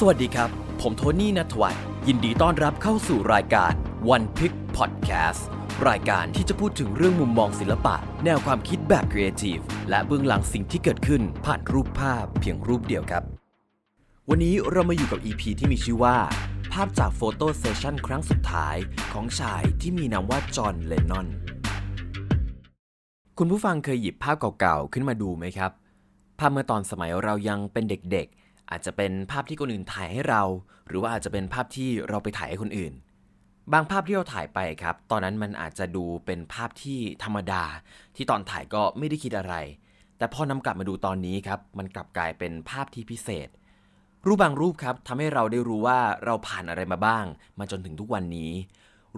สวัสดีครับ ผมโทนี่นัทวัฒน์ยินดีต้อนรับเข้าสู่รายการ One Pick Podcast รายการที่จะพูดถึงเรื่องมุมมองศิลปะ แนวความคิดแบบครีเอทีฟและเบื้องหลังสิ่งที่เกิดขึ้นผ่านรูปภาพเพียงรูปเดียวครับ วันนี้เรามาอยู่กับ EP ที่มีชื่อว่า ภาพจากโฟโต้เซสชั่นครั้งสุดท้ายของชายที่มีนามว่าจอห์นเลนนอน คุณผู้ฟังเคยหยิบภาพเก่าๆ ขึ้นมาดูไหมครับ ภาพเมื่อตอนสมัยเรายังเป็นเด็ก อาจจะเป็นภาพที่คนอื่นถ่ายให้เรา หรือว่าอาจจะเป็นภาพที่เราไปถ่ายให้คนอื่น บางภาพที่เราถ่ายไปครับ ตอนนั้นมันอาจจะดูเป็นภาพที่ธรรมดา ที่ตอนถ่ายก็ไม่ได้คิดอะไร แต่พอนำกลับมาดูตอนนี้ครับ มันกลับกลายเป็นภาพที่พิเศษ รูปบางรูปครับทำให้เราได้รู้ว่าเราผ่านอะไรมาบ้าง มาจนถึงทุกวันนี้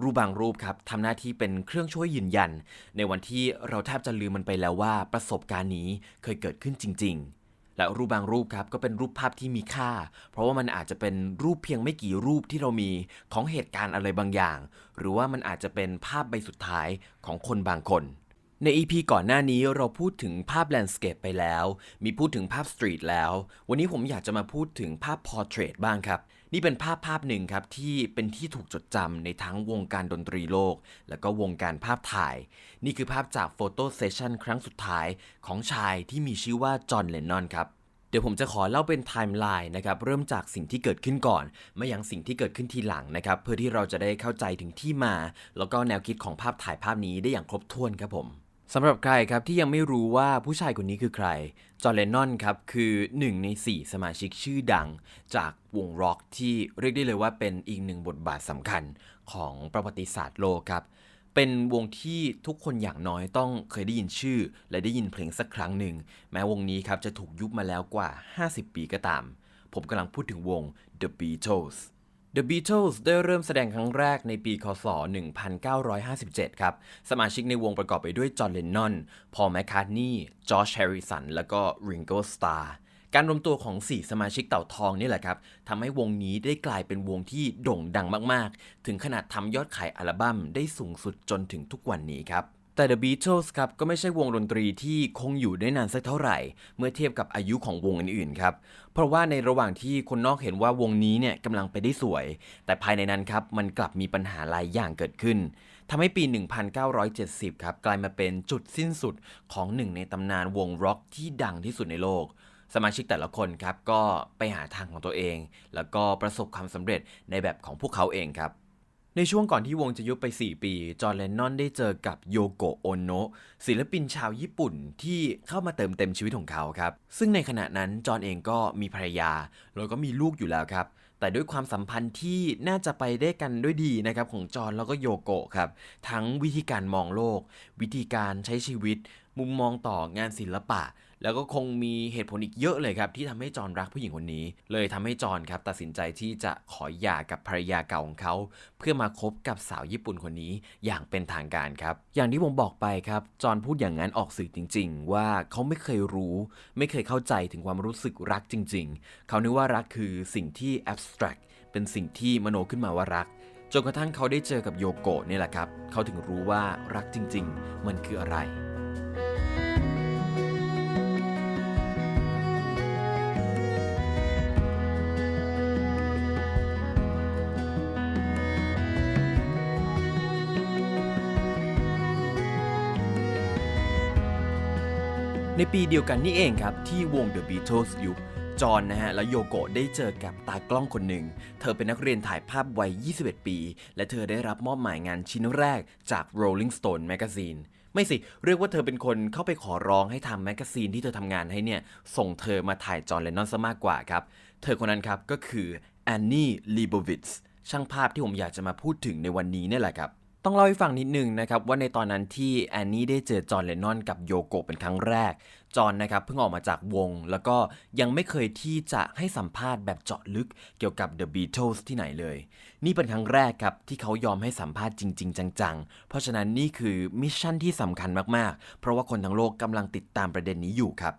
รูปบางรูปครับทำหน้าที่เป็นเครื่องช่วยยืนยัน ในวันที่เราแทบจะลืมมันไปแล้วว่าประสบการณ์นี้เคยเกิดขึ้นจริง ๆ และรูปบางรูปครับก็เป็นรูปภาพที่มีค่า เพราะว่ามันอาจจะเป็นรูปเพียงไม่กี่รูปที่เรามีของเหตุการณ์อะไรบางอย่าง หรือว่ามันอาจจะเป็นภาพใบสุดท้ายของคนบางคน ใน EP ก่อนหน้านี้เราพูดถึงภาพแลนด์สเคปไปแล้ว มีพูดถึงภาพสตรีทแล้ว วันนี้ผมอยากจะมาพูดถึงภาพพอร์เทรตบ้างครับ นี่เป็นภาพภาพหนึ่งครับ ที่เป็นที่ถูกจดจำในทั้งวงการดนตรีโลก แล้วก็วงการภาพถ่าย นี่คือภาพจากโฟโต้เซสชันครั้งสุดท้ายของชายที่มีชื่อว่าจอห์นเลนนอนครับเดี๋ยวผมจะขอเล่าเป็นไทม์ไลน์นะครับเริ่มจากสิ่งที่เกิดขึ้นก่อนม่ยังสิ่งที่เกิดขึ้นทีหลังนะครับเพื่อที่เราจะได้เข้าใจถึงที่มา แล้วก็แนวคิดของภาพถ่ายภาพนี้ได้อย่างครบถ้วนครับผม สำหรับใครครับที่ยังไม่รู้ว่าผู้ชายคนนี้คือใคร จอห์นเลนนอนครับคือหนึ่งใน 4 สมาชิกชื่อดัง จากวงร็อกที่เรียกได้เลยว่าเป็นอีกหนึ่งบทบาทสำคัญของประวัติศาสตร์โลกครับ เป็นวงที่ทุกคนอย่างน้อยต้องเคยได้ยินชื่อ และได้ยินเพลงสักครั้งหนึ่ง แม้วงนี้ครับจะถูกยุบมาแล้วกว่า 50 ปีก็ตาม ผมกำลังพูดถึงวง The Beatles The Beatles ได้เริ่มแสดงครั้งแรกในปี คศ 1957 ครับ สมาชิกในวงประกอบไปด้วย จอห์น เลนนอน พอล แมคคาร์ทนีย์ จอร์จ แฮร์ริสัน แล้วก็ ริงโกสตาร์ การรวมตัวของ 4 สมาชิกเต่าทองนี่แหละครับ ทำให้วงนี้ได้กลายเป็นวงที่โด่งดังมาก ๆ ถึงขนาดทำยอดขายอัลบั้มได้สูงสุดจนถึงทุกวันนี้ครับแต่ The Beatles ครับก็ไม่ใช่วงดนตรีที่คงอยู่ได้นานสักเท่าไหร่ เมื่อเทียบกับอายุของวงอื่นๆครับ เพราะว่าในระหว่างที่คนนอกเห็นว่าวงนี้เนี่ยกำลังไปได้สวย แต่ภายในนั้นครับมันกลับมีปัญหาหลายอย่างเกิดขึ้นทำให้ปี 1970 ครับกลายมาเป็นจุดสิ้นสุดของหนึ่งในตำนานวงร็อกที่ดังที่สุดในโลก สมาชิกแต่ละคนครับก็ไปหาทางของตัวเอง แล้วก็ประสบความสำเร็จในแบบของพวกเขาเองครับ ในช่วงก่อนที่วงจะยุบไป 4 ปี จอห์นเลนนอนได้เจอกับโยโกโอโนะศิลปินชาวญี่ปุ่นที่เข้ามาเติมเต็มชีวิตของเขาครับ ซึ่งในขณะนั้นจอห์นเองก็มีภรรยา แล้วก็มีลูกอยู่แล้วครับ แต่ด้วยความสัมพันธ์ที่น่าจะไปได้กันด้วยดีนะครับของจอห์นแล้วก็โยโกะครับ ทั้งวิธีการมองโลก วิธีการใช้ชีวิต มุมมองต่องานศิลปะ แล้วก็คงมีเหตุผลอีกเยอะเลยครับ ที่ทำให้จอห์นรักผู้หญิงคนนี้ เลยทำให้จอห์นครับตัดสินใจที่จะขอหย่ากับภรรยาเก่าของเขา เพื่อมาคบกับสาวญี่ปุ่นคนนี้อย่างเป็นทางการครับ อย่างที่ผมบอกไปครับจอห์นพูดอย่างนั้นออกสื่อจริง ๆ ว่าเขาไม่เคยรู้ ไม่เคยเข้าใจถึงความรู้สึกรักจริง ๆ เขานึกว่ารักคือสิ่งที่ abstract เป็นสิ่งที่มโนขึ้นมาว่ารักจนกระทั่งเขาได้เจอกับโยโกะนี่แหละครับ เขาถึงรู้ว่ารักจริง ๆ มันคืออะไร ในปีเดียวกันนี่เองครับ ที่วง The Beatles ยุบจอห์นนะฮะ และโยโกะได้เจอกับตากล้องคนหนึ่ง เธอเป็นนักเรียนถ่ายภาพวัย 21 ปี และเธอได้รับมอบหมายงานชิ้นแรกจาก Rolling Stone Magazine ไม่สิ เรียกว่าเธอเป็นคนเข้าไปขอร้องให้ทำแมกกาซีนที่เธอทำงานให้เนี่ย ส่งเธอมาถ่ายจอห์นเลนนอนซะมากกว่าครับ เธอคนนั้นครับก็คือแอนนี่ลีโบวิตช่างภาพที่ผมอยากจะมาพูดถึงในวันนี้นี่แหละครับ ต้องเล่าให้ฟังนิดนึงนะครับว่าในตอนนั้นที่แอนนี่ได้เจอจอห์นเลนนอนกับโยโกเป็นครั้งแรก จอห์นนะครับเพิ่งออกมาจากวง แล้วก็ยังไม่เคยที่จะให้สัมภาษณ์แบบเจาะลึกเกี่ยวกับ The Beatles ที่ไหนเลย นี่เป็นครั้งแรกครับที่เขายอมให้สัมภาษณ์จริง ๆ จังๆ เพราะฉะนั้นนี่คือมิชชั่นที่สำคัญมากๆ เพราะว่าคนทั้งโลกกำลังติดตามประเด็นนี้อยู่ครับ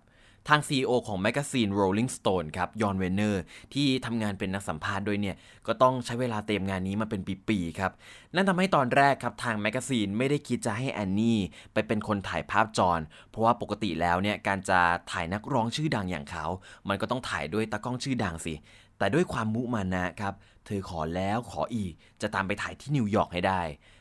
ทาง CEO ของแมกกาซีน Rolling Stone ครับยอนเวเนอร์ที่ทำงานเป็นนักสัมภาษณ์ด้วยเนี่ย ก็ต้องใช้เวลาเตรียมงานนี้มาเป็นปีๆครับ นั่นทำให้ตอนแรกครับทางแมกกาซีนไม่ได้คิดจะให้แอนนี่ไปเป็นคนถ่ายภาพจอนเพราะว่าปกติแล้วเนี่ยการจะถ่ายนักร้องชื่อดังอย่างเขา มันก็ต้องถ่ายด้วยตากล้องชื่อดังสิ แต่ด้วยความมุมานะครับ เธอขอแล้วขออีกจะตามไปถ่ายที่นิวยอร์กให้ได้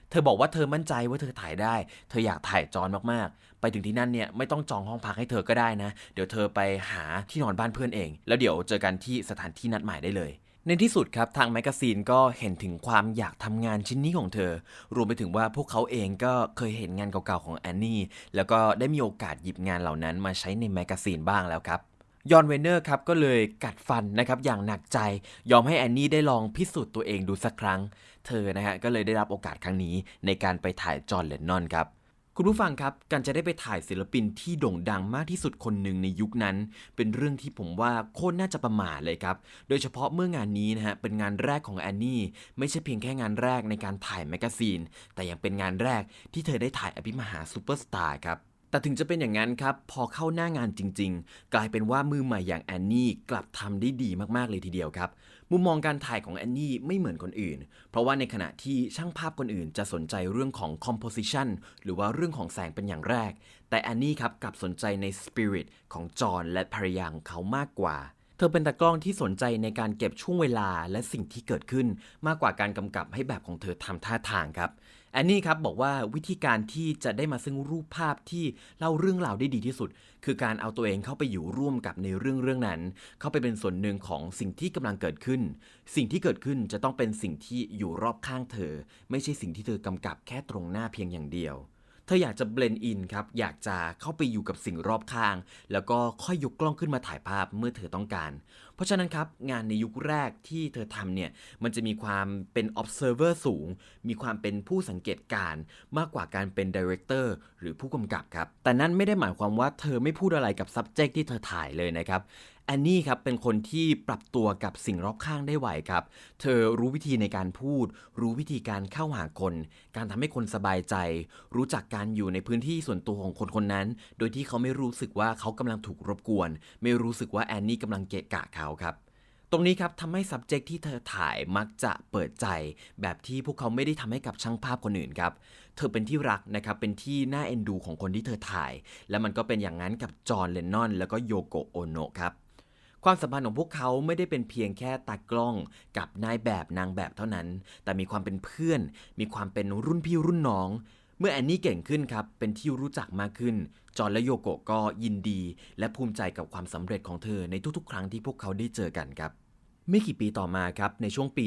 เธอบอกว่าเธอมั่นใจว่าเธอถ่ายได้ เธออยากถ่ายจอนมากๆ ไปถึงที่นั่นเนี่ยไม่ต้องจองห้องพักให้เธอก็ได้นะ เดี๋ยวเธอไปหาที่นอนบ้านเพื่อนเอง แล้วเดี๋ยวเจอกันที่สถานที่นัดหมายได้เลยในที่สุดครับ ทางแมกกาซีนก็เห็นถึงความอยากทำงานชิ้นนี้ของเธอ รวมไปถึงว่าพวกเขาเองก็เคยเห็นงานเก่าๆของแอนนี่ แล้วก็ได้มีโอกาสหยิบงานเหล่านั้นมาใช้ในแมกกาซีนบ้างแล้วครับ ยอนเวนเนอร์ครับก็เลยกัดฟันนะครับอย่างหนักใจ ยอมให้แอนนี่ได้ลองพิสูจน์ตัวเองดูสักครั้ง เธอนะฮะก็เลยได้รับโอกาสครั้งนี้ในการไปถ่ายจอห์นเลนนอนครับคุณผู้ฟังครับ การจะได้ไปถ่ายศิลปินที่โด่งดังมากที่สุดคนหนึ่งในยุคนั้น เป็นเรื่องที่ผมว่าโคตรน่าจะประมาทเลยครับ โดยเฉพาะเมื่องานนี้นะฮะ เป็นงานแรกของแอนนี่ ไม่ใช่เพียงแค่งานแรกในการถ่ายแมกกาซีน แต่ยังเป็นงานแรกที่เธอได้ถ่ายอภิมหาซูเปอร์สตาร์ครับแต่ถึงจะเป็นอย่างนั้นครับ พอเข้าหน้างานจริง ๆ กลายเป็นว่ามือใหม่อย่างแอนนี่กลับทำได้ดีมากๆเลยทีเดียวครับ มุมมองการถ่ายของแอนนี่ไม่เหมือนคนอื่น เพราะว่าในขณะที่ช่างภาพคนอื่นจะสนใจเรื่องของ composition หรือว่าเรื่องของแสงเป็นอย่างแรก แต่แอนนี่ครับกลับสนใจใน spirit ของจอห์นและภรรยาของเขามากกว่าเธอเป็นตากล้องที่สนใจในการเก็บช่วงเวลาและสิ่งที่เกิดขึ้น มากกว่าการกำกับให้แบบของเธอทำท่าทางครับ แอนนี่ครับบอกว่าวิธีการที่จะได้มาซึ่งรูปภาพที่เล่าเรื่องราวได้ดีที่สุด คือการเอาตัวเองเข้าไปอยู่ร่วมกับในเรื่องเรื่องนั้น เข้าไปเป็นส่วนหนึ่งของสิ่งที่กำลังเกิดขึ้น สิ่งที่เกิดขึ้นจะต้องเป็นสิ่งที่อยู่รอบข้างเธอ ไม่ใช่สิ่งที่เธอกำกับแค่ตรงหน้าเพียงอย่างเดียว เธออยากจะเบลนด์อินครับ อยากจะเข้าไปอยู่กับสิ่งรอบข้าง แล้วก็ค่อยยกกล้องขึ้นมาถ่ายภาพเมื่อเธอต้องการ เพราะฉะนั้นครับ งานในยุคแรกที่เธอทำเนี่ย มันจะมีความเป็น observer สูง มีความเป็นผู้สังเกตการณ์มากกว่าการเป็น director หรือผู้กำกับครับ แต่นั่นไม่ได้หมายความว่าเธอไม่พูดอะไรกับ subject ที่เธอถ่ายเลยนะครับ แอนนี่ครับเป็นคนที่ปรับตัวกับสิ่งรอบข้างได้ไหวครับ เธอรู้วิธีในการพูด รู้วิธีการเข้าหาคน การทำให้คนสบายใจ รู้จักการอยู่ในพื้นที่ส่วนตัวของคนคนนั้น โดยที่เขาไม่รู้สึกว่าเขากำลังถูกรบกวน ไม่รู้สึกว่าแอนนี่กำลังเกะกะเขาครับตรงนี้ครับทำให้ subject ที่เธอถ่ายมักจะเปิดใจ แบบที่พวกเขาไม่ได้ทำให้กับช่างภาพคนอื่นครับ เธอเป็นที่รักนะครับ เป็นที่น่าเอ็นดูของคนที่เธอถ่าย และมันก็เป็นอย่างนั้นกับจอห์นเลนนอน แล้วก็โยโกโอโนะครับ ความสัมพันธ์ของพวกเขาไม่ได้เป็นเพียงแค่ตากล้องกับนายแบบนางแบบเท่านั้น แต่มีความเป็นเพื่อน มีความเป็นรุ่นพี่รุ่นน้อง เมื่อแอนนี่เก่งขึ้นครับ เป็นที่รู้จักมากขึ้น จอห์นและโยโกะก็ยินดี และภูมิใจกับความสำเร็จของเธอในทุกๆ ครั้งที่พวกเขาได้เจอกันครับไม่กี่ปีต่อมาครับ ในช่วงปี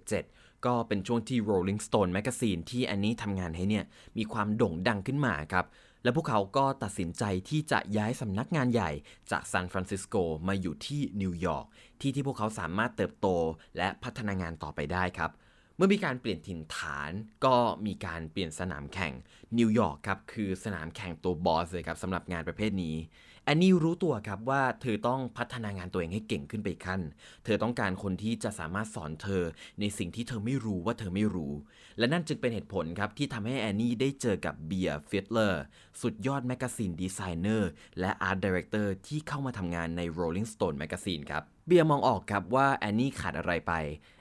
1977 ก็เป็นช่วงที่ Rolling Stone Magazine ที่แอนนี่ทำงานให้เนี่ย มีความโด่งดังขึ้นมาครับ และพวกเขาก็ตัดสินใจที่จะย้ายสำนักงานใหญ่จากซานฟรานซิสโกมาอยู่ที่นิวยอร์กที่ที่พวกเขาสามารถเติบโตและพัฒนางานต่อไปได้ครับ เมื่อมีการเปลี่ยนถิ่นฐานก็มีการเปลี่ยนสนามแข่งนิวยอร์กครับคือสนามแข่งตัวบอสเลยครับสำหรับงานประเภทนี้แอนนี่รู้ตัวครับว่าเธอต้องพัฒนางานตัวเองให้เก่งขึ้นไปอีกขั้น เธอต้องการคนที่จะสามารถสอนเธอในสิ่งที่เธอไม่รู้ว่าเธอไม่รู้ และนั่นจึงเป็นเหตุผลครับที่ทำให้แอนนี่ได้เจอกับเบียร์ฟิตเลอร์สุดยอดแมกกาซีนดีไซเนอร์และอาร์ตดีเรคเตอร์ที่เข้ามาทำงานใน Rolling Stone Magazine ครับเบียร์มองออกครับว่าแอนนี่ขาดอะไรไป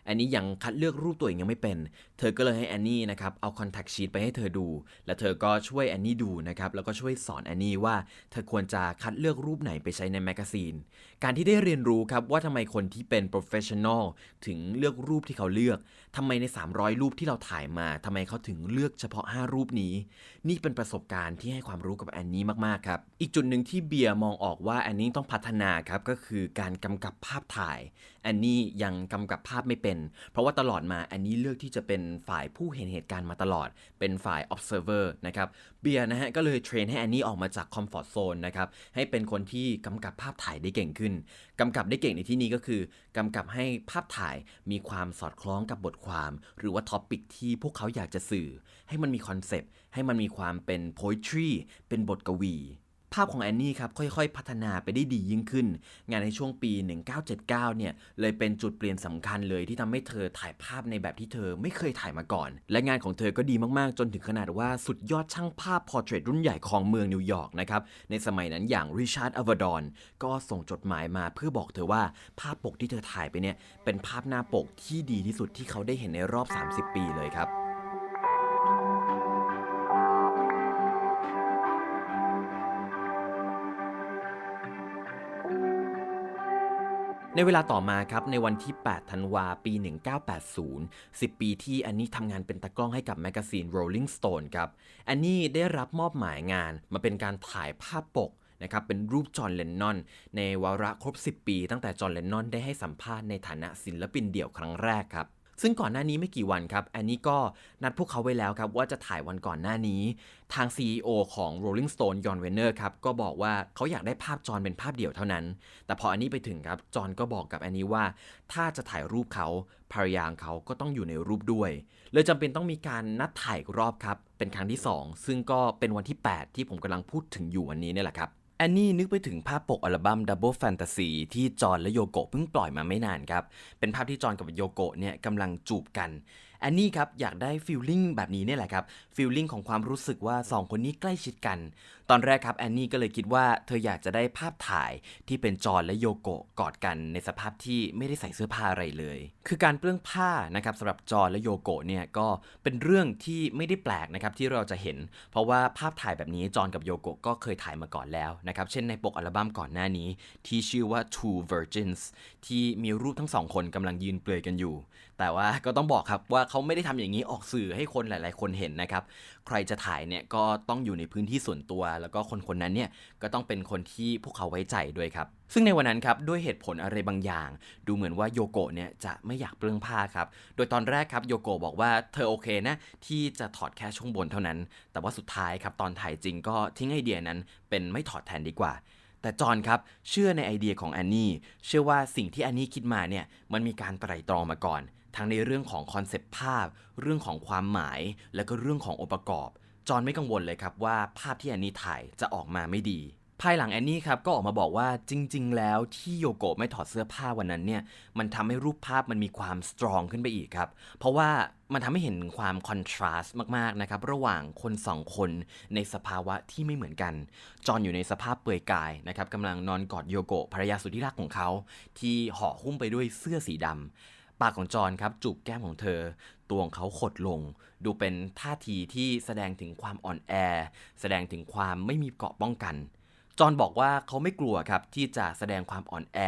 แอนนี่ยังคัดเลือกรูปตัวเองยังไม่เป็น เธอก็เลยให้แอนนี่นะครับเอาคอนแทคชีตไปให้เธอดู และเธอก็ช่วยแอนนี่ดูนะครับแล้วก็ช่วยสอนแอนนี่ว่าเธอควรจะคัดเลือกรูปไหนไปใช้ในแมกกาซีน การที่ได้เรียนรู้ครับว่าทำไมคนที่เป็น professional ถึงเลือกรูปที่เขาเลือกทำไมใน 300 รูปที่เราถ่ายมาทำไมเขาถึงเลือกเฉพาะ 5 รูปนี้ นี่เป็นประสบการณ์ที่ให้ความรู้กับแอนนี่มากๆครับอีกจุดหนึ่งที่เบียร์มองออกว่าแอนนี่ต้องพัฒนาครับก็คือการกำกับภาพถ่ายแอนนี่ยังกำกับภาพไม่เป็น เพราะว่าตลอดมาแอนนี่เลือกที่จะเป็นฝ่ายผู้เห็นเหตุการณ์มาตลอด เป็นฝ่าย observer นะครับ เบียร์นะฮะก็เลยเทรนให้แอนนี่ออกมาจาก comfort zone นะครับ ให้เป็นคนที่กำกับภาพถ่ายได้เก่งขึ้น กำกับได้เก่งในที่นี้ก็คือกำกับให้ภาพถ่ายมีความสอดคล้องกับบทความ หรือว่าท็อปิกที่พวกเขาอยากจะสื่อ ให้มันมีคอนเซปต์ ให้มันมีความเป็น poetry เป็นบทกวี ภาพของแอนนี่ครับค่อยๆ พัฒนาไปได้ดียิ่งขึ้น งานในช่วงปี 1979 เนี่ยเลยเป็นจุดเปลี่ยนสำคัญเลยที่ทำให้เธอถ่ายภาพในแบบที่เธอไม่เคยถ่ายมาก่อน และงานของเธอก็ดีมากๆ จนถึงขนาดว่าสุดยอดช่างภาพพอร์เทรตรุ่นใหญ่ของเมืองนิวยอร์กนะครับในสมัยนั้นอย่างริชาร์ดอวาดอนก็ส่งจดหมายมาเพื่อบอกเธอว่าภาพปกที่เธอถ่ายไปเนี่ยเป็นภาพหน้าปกที่ดีที่สุดที่เขาได้เห็นในรอบ 30 ปีเลยครับ ในเวลาต่อมาครับในวันที่ 8 ธันวาปี 1980 10 ปีที่แอนนี่ทำงานเป็นตากล้องให้กับแมกกาซีน Rolling Stone ครับแอนนี่ได้รับมอบหมายงานมาเป็นการถ่ายภาพปกนะครับเป็นรูปจอห์นเลนนอน ในวาระครบ 10 ปี ตั้งแต่จอห์นเลนนอนได้ให้สัมภาษณ์ในฐานะศิลปินเดี่ยวครั้งแรกครับ ซึ่งก่อนหน้านี้ไม่กี่วันครับแอนนี่ก็นัดพวกเขาไว้แล้วครับว่าจะถ่ายวันก่อนหน้านี้ทาง CEO ของ Rolling Stone ยอนเวนเนอร์ครับก็บอกว่าเขาอยากได้ภาพจอห์นเป็นภาพเดี่ยวเท่านั้น แต่พอแอนนี่ไปถึงครับจอห์นก็บอกกับแอนนี่ว่า ถ้าจะถ่ายรูปเขาภรรยาของเขาก็ต้องอยู่ในรูปด้วยเลยจำเป็นต้องมีการนัดถ่ายรอบครับเป็นครั้งที่ 2 ซึ่งก็เป็นวันที่ 8 ที่ผมกำลังพูดถึงอยู่วันนี้เนี่ยแหละครับ แอนนี่นึกไปถึงภาพปกอัลบั้ม Double Fantasy ที่จอนและโยโกะเพิ่งปล่อยมาไม่นานครับ เป็นภาพที่จอนกับโยโกะเนี่ยกำลังจูบกัน แอนนี่ครับอยากได้ฟิลลิ่งแบบนี้เนี่ยแหละครับ ฟิลลิ่งของความรู้สึกว่า 2 คนนี้ใกล้ชิดกัน ตอนแรกครับแอนนี่ก็เลยคิดว่าเธออยากจะได้ภาพถ่ายที่เป็นจอห์นและโยโกะกอดกันในสภาพที่ไม่ได้ใส่เสื้อผ้าอะไรเลย คือการเปลื้องผ้านะครับสำหรับจอห์นและโยโกะเนี่ยก็เป็นเรื่องที่ไม่ได้แปลกนะครับที่เราจะเห็น เพราะว่าภาพถ่ายแบบนี้จอห์นกับโยโกะก็เคยถ่ายมาก่อนแล้วนะครับเช่นในปกอัลบั้มก่อนหน้านี้ ที่ชื่อว่า Two Virgins ที่มีรูปทั้งสองคนกำลังยืนเปลือยกันอยู่ แต่ว่าก็ต้องบอกครับว่าเขาไม่ได้ทำอย่างนี้ออกสื่อให้คนหลาย ๆ คนเห็นนะครับ ใครจะถ่ายเนี่ยก็ต้องอยู่ในพื้นที่ส่วนตัว แล้วก็คนคนนั้นเนี่ยก็ต้องเป็นคนที่พวกเขาไว้ใจด้วยครับ ซึ่งในวันนั้นครับด้วยเหตุผลอะไรบางอย่าง ดูเหมือนว่าโยโกะเนี่ยจะไม่อยากเปลื้องผ้าครับ โดยตอนแรกครับโยโกะบอกว่าเธอโอเคนะที่จะถอดแค่ช่วงบนเท่านั้น แต่ว่าสุดท้ายครับตอนถ่ายจริงก็ทิ้งไอเดียนั้น เป็นไม่ถอดแทนดีกว่าแต่จอห์นครับเชื่อในไอเดียของแอนนี่เชื่อว่าสิ่งที่แอนนี่คิดมาเนี่ยมันมีการไตร่ตรองมาก่อน ทั้งในเรื่องของคอนเซปต์ภาพ เรื่องของความหมาย และก็เรื่องขององค์ประกอบ จอห์นไม่กังวลเลยครับว่าภาพที่แอนนี่ถ่ายจะออกมาไม่ดี ภายหลังแอนนี่ครับก็ออกมาบอกว่าจริง ๆ แล้วที่โยโกะไม่ถอดเสื้อผ้าวันนั้นเนี่ยมันทำให้รูปภาพมันมีความสตรองขึ้นไปอีกครับ เพราะว่ามันทำให้เห็นความคอนทราสต์มากๆนะครับระหว่างคนสองคนในสภาวะที่ไม่เหมือนกัน จอห์นอยู่ในสภาพเปลือยกายนะครับกำลังนอนกอดโยโกะภรรยาสุดที่รักของเขา ที่ห่อหุ้มไปด้วยเสื้อสีดำ ปากของจอห์นครับจูบแก้มของเธอ ตัวของเขาขดลง ดูเป็นท่าทีที่แสดงถึงความอ่อนแอ แสดงถึงความไม่มีเกราะป้องกัน จอห์นบอกว่าเขาไม่กลัวครับที่จะแสดงความอ่อนแอ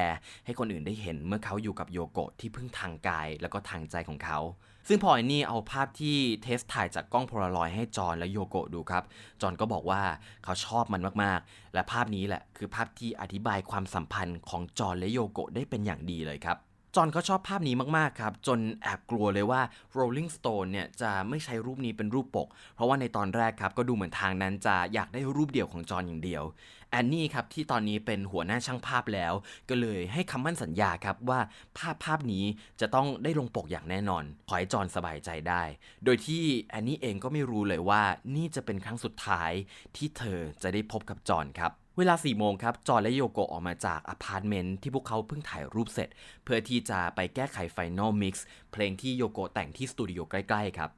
ให้คนอื่นได้เห็นเมื่อเขาอยู่กับโยโกะที่พึ่งทางกายแล้วก็ทางใจของเขา ซึ่งพอไอ้นี่เอาภาพที่เทสถ่ายจากกล้องโพลารอยด์ให้จอห์นและโยโกะดูครับ จอห์นก็บอกว่าเขาชอบมันมากๆ และภาพนี้แหละคือภาพที่อธิบายความสัมพันธ์ของจอห์นและโยโกะได้เป็นอย่างดีเลยครับ จอห์นเขาชอบภาพนี้มาก ๆ ครับ จนแอบกลัวเลยว่า Rolling Stone เนี่ยจะไม่ใช้รูปนี้เป็นรูปปก เพราะว่าในตอนแรกครับ ก็ดูเหมือนทางนั้นจะอยากได้รูปเดี่ยวของจอห์นอย่างเดียวแอนนี่ครับ ที่ตอนนี้เป็นหัวหน้าช่างภาพแล้ว ก็เลยให้คำมั่นสัญญาครับว่าภาพภาพนี้จะต้องได้ลงปกอย่างแน่นอน ขอให้จอห์นสบายใจได้ โดยที่แอนนี่เองก็ไม่รู้เลยว่านี่จะเป็นครั้งสุดท้ายที่เธอจะได้พบกับจอห์นครับ เวลา4โมงครับ จอห์นและโยโกะออกมาจากอพาร์ตเมนต์ที่พวกเขาเพิ่งถ่ายรูปเสร็จ เพื่อที่จะไปแก้ไขไฟนอลมิกซ์เพลงที่โยโกะแต่งที่สตูดิโอใกล้ ๆ ครับ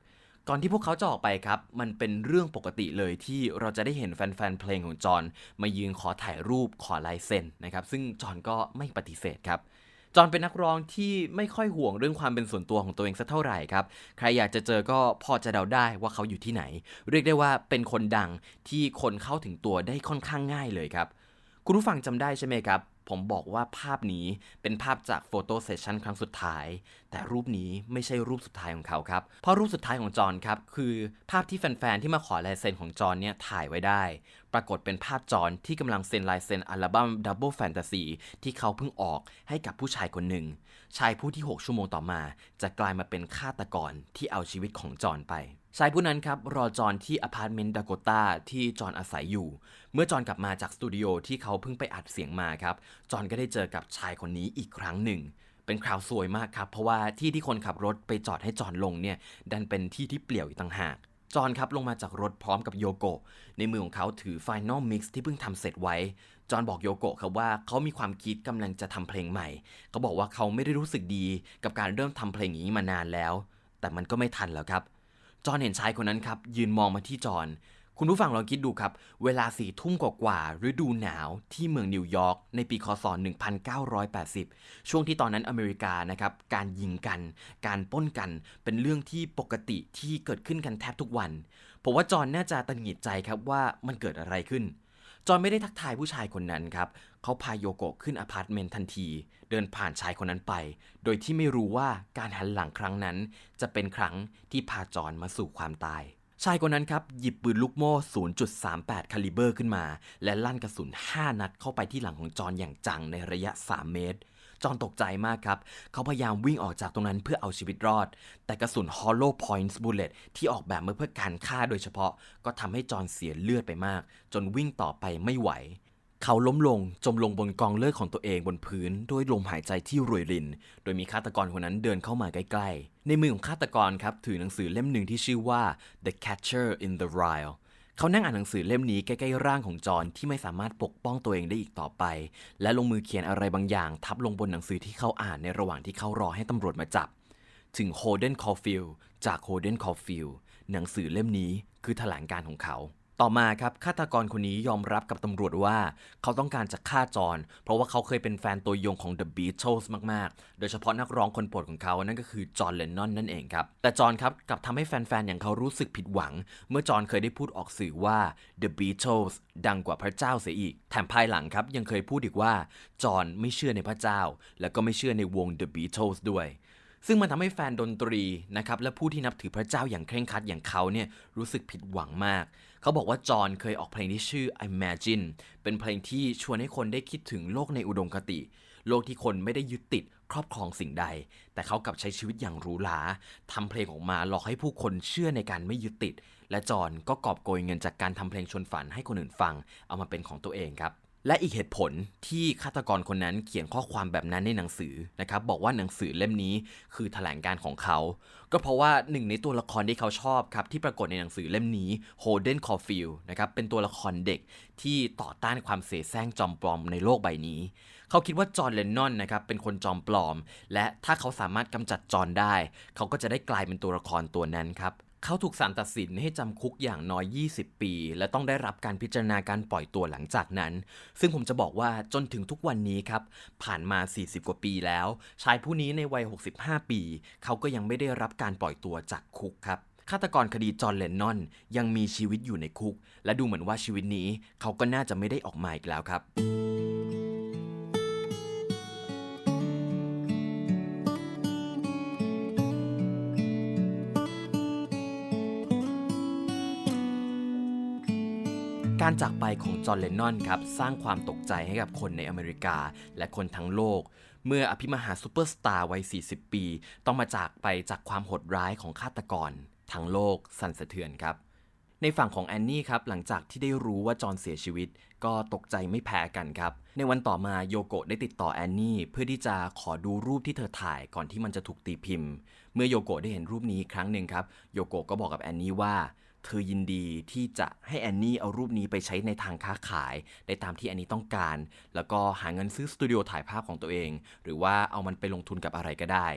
ก่อนที่พวกเขาจะออกไปครับ มันเป็นเรื่องปกติเลยที่เราจะได้เห็นแฟนๆ เพลงของจอห์นมายืนขอถ่ายรูปขอลายเซ็นนะครับ ซึ่งจอห์นก็ไม่ปฏิเสธครับ จอนเป็นนักร้องที่ไม่ค่อยห่วงเรื่องความเป็นส่วนตัวของตัวเองสักเท่าไหร่ครับ ใครอยากจะเจอก็พอจะเดาได้ว่าเขาอยู่ที่ไหน เรียกได้ว่าเป็นคนดังที่คนเข้าถึงตัวได้ค่อนข้างง่ายเลยครับ คุณผู้ฟังจำได้ใช่ไหมครับ ผมบอกว่าภาพนี้เป็นภาพจากโฟโต้เซสชันครั้งสุดท้าย แต่รูปนี้ไม่ใช่รูปสุดท้ายของเขาครับ เพราะรูปสุดท้ายของจอห์นครับ คือภาพที่แฟน ๆ ที่มาขอลายเซ็นของจอห์นเนี่ยถ่ายไว้ได้ ปรากฏเป็นภาพจอห์นที่กำลังเซ็นลายเซ็นอัลบั้ม Double Fantasy ที่เขาเพิ่งออกให้กับผู้ชายคนหนึ่ง ชายผู้ที่ 6 ชั่วโมงต่อมา จะกลายมาเป็นฆาตกรที่เอาชีวิตของจอห์นไป ชายผู้นั้นครับรอจอห์นที่อพาร์ตเมนต์ดากต้าที่จอห์นอาศัยอยู่ เมื่อจอห์นกลับมาจากสตูดิโอที่เขาเพิ่งไปอัดเสียงมาครับ จอห์นก็ได้เจอกับชายคนนี้อีกครั้งหนึ่งเป็นคราวสวยมากครับ เพราะว่าที่ที่คนขับรถไปจอดให้จอห์นลงเนี่ยดันเป็นที่ที่เปลี่ยวอีกต่างหาก จอห์นครับลงมาจากรถพร้อมกับโยโกะในมือของเขาถือ Final Mix ที่เพิ่งทำเสร็จไว้ จอห์นบอกโยโกะครับว่าเขามีความคิดกำลังจะทำเพลงใหม่เขาบอกว่าเขาไม่ได้รู้สึกดีกับการเริ่มทำเพลงอย่างนี้มานานแล้ว แต่มันก็ไม่ทันแล้วครับ จอห์นเห็นชายคนนั้นครับ ยืนมองมาที่จอห์นคุณผู้ฟังลองคิดดูครับ เวลาสี่ทุ่มกว่าๆฤดูหนาวที่เมืองนิวยอร์กในปีคศ 1980 ช่วงที่ตอนนั้นอเมริกานะครับ การยิงกัน การป้นกัน เป็นเรื่องที่ปกติที่เกิดขึ้นกันแทบทุกวัน ผมว่าจอห์นน่าจะตังหงิดใจครับว่ามันเกิดอะไรขึ้น จอนไม่ได้ทักทายผู้ชายคนนั้นครับ เขาพาโยโกะขึ้นอพาร์ตเมนต์ทันที เดินผ่านชายคนนั้นไป โดยที่ไม่รู้ว่าการหันหลังครั้งนั้น จะเป็นครั้งที่พาจอนมาสู่ความตาย ชายคนนั้นครับ หยิบปืนลูกโม่ 0.38 คาลิเบอร์ขึ้นมา และลั่นกระสุน 5 นัดเข้าไปที่หลังของจอนอย่างจังในระยะ 3 เมตร จอนตกใจมากครับ เขาพยายามวิ่งออกจากตรงนั้นเพื่อเอาชีวิตรอด แต่กระสุน Hollow Points Bullet ที่ออกแบบมาเพื่อการฆ่าโดยเฉพาะ ก็ทำให้จอนเสียเลือดไปมาก จนวิ่งต่อไปไม่ไหว เขาล้มลงจมลงบนกองเลือดของตัวเองบนพื้น ด้วยลมหายใจที่รวยริน โดยมีฆาตกรคนนั้นเดินเข้ามาใกล้ๆ ในมือของฆาตกรครับถือหนังสือเล่มหนึ่งที่ชื่อว่า The Catcher in the Rye เขานั่งอ่านหนังสือเล่มนี้ใกล้ๆร่างของจอห์นที่ไม่สามารถปกป้องตัวเองได้อีกต่อไป และลงมือเขียนอะไรบางอย่าง ทับลงบนหนังสือที่เขาอ่านในระหว่างที่เขารอให้ตำรวจมาจับ ถึงโฮเดนคอฟิลจากโฮเดนคอฟิลหนังสือเล่มนี้คือแถลงการของเขา ต่อมาครับฆาตกรคนนี้ยอมรับกับตำรวจว่า เขาต้องการจะฆ่าจอนเพราะว่าเขาเคยเป็นแฟนตัวยงของ The Beatles มาก ๆ โดยเฉพาะนักร้องคนโปรดของเขา นั่นก็คือจอห์นเลนนอนนั่นเองครับ แต่จอห์นครับกลับทำให้แฟน ๆ อย่างเขารู้สึกผิดหวัง เมื่อจอห์นเคยได้พูดออกสื่อว่า The Beatles ดังกว่าพระเจ้าเสียอีก แถมภายหลังครับยังเคยพูดอีกว่าจอห์นไม่เชื่อในพระเจ้า แล้วก็ไม่เชื่อในวง The Beatles ด้วย ซึ่งมันทำให้แฟนดนตรีนะครับและผู้ที่นับถือพระเจ้าอย่างเคร่งครัดอย่างเขาเนี่ยรู้สึกผิดหวังมาก เขาบอกว่าจอห์นเคยออกเพลงที่ชื่อ Imagine เป็นเพลงที่ชวนให้คนได้คิดถึงโลกในอุดมคติ โลกที่คนไม่ได้ยึดติดครอบครองสิ่งใด แต่เขากลับใช้ชีวิตอย่างหรูหราทำเพลงออกมาหลอกให้ผู้คนเชื่อในการไม่ยึดติด และจอห์นก็กอบโกยเงินจากการทำเพลงชนฝันให้คนอื่นฟัง เอามาเป็นของตัวเองครับ และอีกเหตุผลที่ฆาตกรคนนั้นเขียนข้อความแบบนั้นในหนังสือนะครับบอกว่าหนังสือเล่มนี้คือแถลงการของเขา ก็เพราะว่าหนึ่งในตัวละครที่เขาชอบครับที่ปรากฏในหนังสือเล่มนี้โฮเดนคอฟิลนะครับเป็นตัวละครเด็กที่ต่อต้านความเสแสร้งจอมปลอมในโลกใบนี้ เขาคิดว่าจอห์นเลนนอนนะครับเป็นคนจอมปลอม และถ้าเขาสามารถกำจัดจอห์นได้ เขาก็จะได้กลายเป็นตัวละครตัวนั้นครับ เขาถูกศาลตัดสินให้จำคุกอย่างน้อย 20 ปี และต้องได้รับการพิจารณาการปล่อยตัวหลังจากนั้น ซึ่งผมจะบอกว่าจนถึงทุกวันนี้ครับ ผ่านมา 40 กว่าปีแล้ว ชายผู้นี้ในวัย 65 ปี เขาก็ยังไม่ได้รับการปล่อยตัวจากคุกครับฆาตกรคดีจอห์นเลนนอน ยังมีชีวิตอยู่ในคุก และดูเหมือนว่าชีวิตนี้เขาก็น่าจะไม่ได้ออกมาอีกแล้วครับ การจากไปของจอห์นเลนนอนครับสร้างความตกใจให้กับคนในอเมริกาและคนทั้งโลก เมื่ออภิมหาซูเปอร์สตาร์วัย 40 ปี ต้องมาจากไปจากความโหดร้ายของฆาตกร ทั้งโลกสั่นสะเทือนครับในฝั่งของแอนนี่ครับ หลังจากที่ได้รู้ว่าจอห์นเสียชีวิต ก็ตกใจไม่แพ้กันครับ ในวันต่อมาโยโกะได้ติดต่อแอนนี่เพื่อที่จะขอดูรูปที่เธอถ่ายก่อนที่มันจะถูกตีพิมพ์ เมื่อโยโกะได้เห็นรูปนี้ครั้งหนึ่งครับ โยโกะก็บอกกับแอนนี่ว่า เธอยินดีที่จะให้แอนนี่เอารูปนี้ไปใช้ในทางค้าขาย ได้ตามที่แอนนี่ต้องการ แล้วก็หาเงินซื้อสตูดิโอถ่ายภาพของตัวเอง หรือว่าเอามันไปลงทุนกับอะไรก็ได้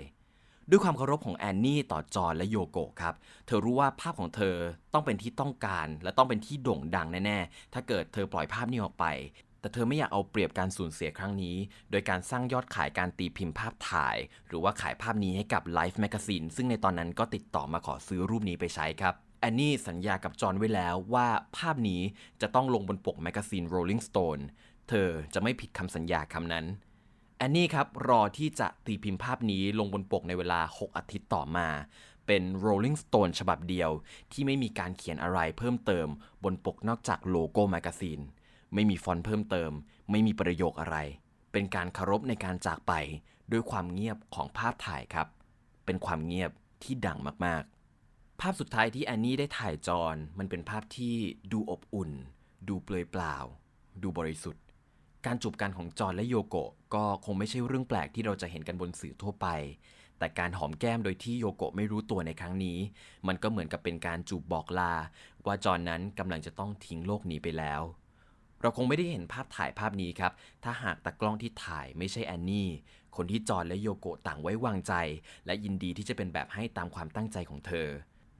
ด้วยความเคารพของแอนนี่ต่อจอห์นและโยโกะครับ เธอรู้ว่าภาพของเธอต้องเป็นที่ต้องการ และต้องเป็นที่โด่งดังแน่ๆ ถ้าเกิดเธอปล่อยภาพนี้ออกไป แต่เธอไม่อยากเอาเปรียบการสูญเสียครั้งนี้ โดยการสร้างยอดขายการตีพิมพ์ภาพถ่าย หรือว่าขายภาพนี้ให้กับ Life Magazine ซึ่งในตอนนั้นก็ติดต่อมาขอซื้อรูปนี้ไปใช้ครับ อนนี่สัญญากับจอห์นไว้แล้วว่าภาพนี้จะต้องลงบนปกแมกกาซีน Rolling Stone เธอจะไม่ผิดคำสัญญาคำนั้นแอนนี่ครับรอที่จะตีพิมพ์ภาพนี้ลงบนปกในเวลา 6 อาทิตย์ต่อมา เป็น Rolling Stone ฉบับเดียว ที่ไม่มีการเขียนอะไรเพิ่มเติม บนปกนอกจากโลโก้แมกกาซีน ไม่มีฟอนต์เพิ่มเติม ไม่มีประโยคอะไร เป็นการคารพในการจากไป ด้วยความเงียบของภาพถ่ายครับ เป็นความเงียบที่ดังมากๆ ภาพสุดท้ายที่แอนนี่ได้ถ่ายจอนมันเป็นภาพที่ดูอบอุ่น ดูเปลือยเปล่า ดูบริสุทธิ์ การจูบกันของจอนและโยโกะก็คงไม่ใช่เรื่องแปลกที่เราจะเห็นกันบนสื่อทั่วไป แต่การหอมแก้มโดยที่โยโกะไม่รู้ตัวในครั้งนี้ มันก็เหมือนกับเป็นการจูบบอกลา ว่าจอนนั้นกำลังจะต้องทิ้งโลกนี้ไปแล้ว เราคงไม่ได้เห็นภาพถ่ายภาพนี้ครับ ถ้าหากตากล้องที่ถ่ายไม่ใช่แอนนี่คนที่จอนและโยโกะต่างไว้วางใจ และยินดีที่จะเป็นแบบให้ตามความตั้งใจของเธอ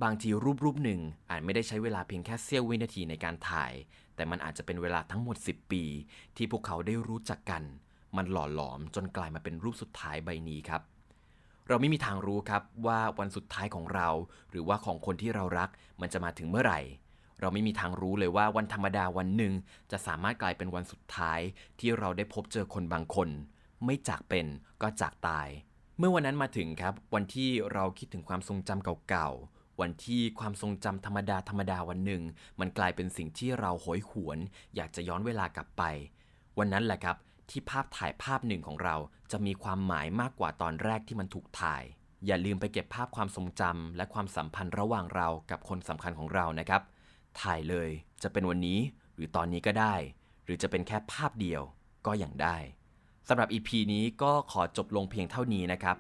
บางทีรูปรูปหนึ่งอาจไม่ได้ใช้เวลาเพียงแค่เสี้ยววินาทีในการถ่าย แต่มันอาจจะเป็นเวลาทั้งหมด 10 ปี ที่พวกเขาได้รู้จักกัน มันหล่อหลอมจนกลายมาเป็นรูปสุดท้ายใบนี้ครับ เราไม่มีทางรู้ครับว่าวันสุดท้ายของเรา หรือว่าของคนที่เรารักมันจะมาถึงเมื่อไหร่ เราไม่มีทางรู้เลยว่าวันธรรมดาวันหนึ่งจะสามารถกลายเป็นวันสุดท้ายที่เราได้พบเจอคนบางคน ไม่จากเป็นก็จากตาย เมื่อวันนั้นมาถึงครับ วันที่เราคิดถึงความทรงจำเก่าๆ วันที่ความทรงจำธรรมดาธรรมดาวันหนึ่ง มันกลายเป็นสิ่งที่เราโหยหวน อยากจะย้อนเวลากลับไป วันนั้นแหละครับที่ภาพถ่ายภาพหนึ่งของเราจะมีความหมายมากกว่าตอนแรกที่มันถูกถ่าย อย่าลืมไปเก็บภาพความทรงจำและความสัมพันธ์ระหว่างเรากับคนสำคัญของเรานะครับ ถ่ายเลยจะเป็นวันนี้หรือตอนนี้ก็ได้ หรือจะเป็นแค่ภาพเดียวก็ยังได้สำหรับ EP นี้ก็ขอจบลงเพียงเท่านี้นะครับ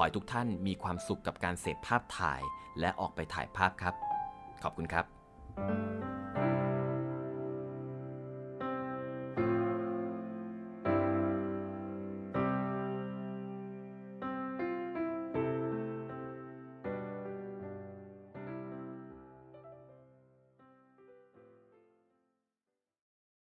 ขอให้ทุกท่านมีความสุขกับการเสพภาพถ่าย และออกไปถ่ายภาพครับ ขอบคุณครับ